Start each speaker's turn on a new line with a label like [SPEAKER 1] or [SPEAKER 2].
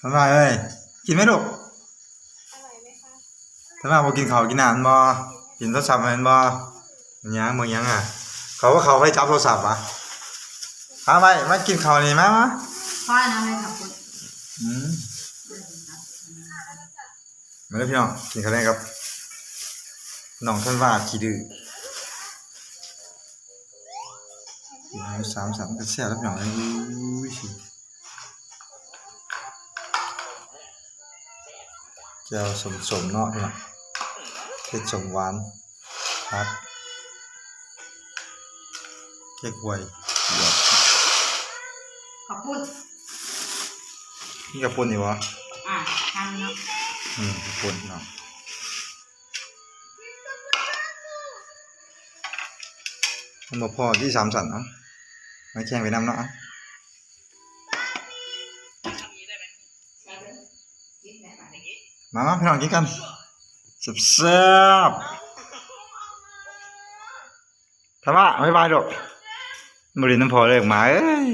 [SPEAKER 1] ทำไมเอ้ยกินไหมลูก
[SPEAKER 2] อร่อยไหมคะ
[SPEAKER 1] ทำไมบ่กินข้าวกินน้ำบ่กินโทรศัพท์แม่นบ่มันยังมึงยังอะ เขาว่าเขาให้จับโทรศัพท์วะเอาไปมากินข้าวนี่มามา
[SPEAKER 3] พ่อนะให้ขับคุณ
[SPEAKER 1] อืมมาเลยพี่น้องกินข้าวแรกครับน้องท่านว่าขี้ดื้อกินให้สามสามก็แซ่บแล้วพี่น้องเอ้ย สิเจ้าสมสมๆเนาะพี่น้องเผ็ดสมหวานครับเค้กหวยเดี๋ยว
[SPEAKER 3] ขอบคุณ
[SPEAKER 1] นี่กระปุ่นอยู่วะ
[SPEAKER 3] อะทำเนาะ
[SPEAKER 1] อืมกระปุ่นเนาะมันบ่พอที่สามสันเนาะมาแข่งไปนำเนาะม มามาพี่น้องกินกันแซ่บทำไมไม่บายดอกบริน้ำพอเลยออกมาเอ้ย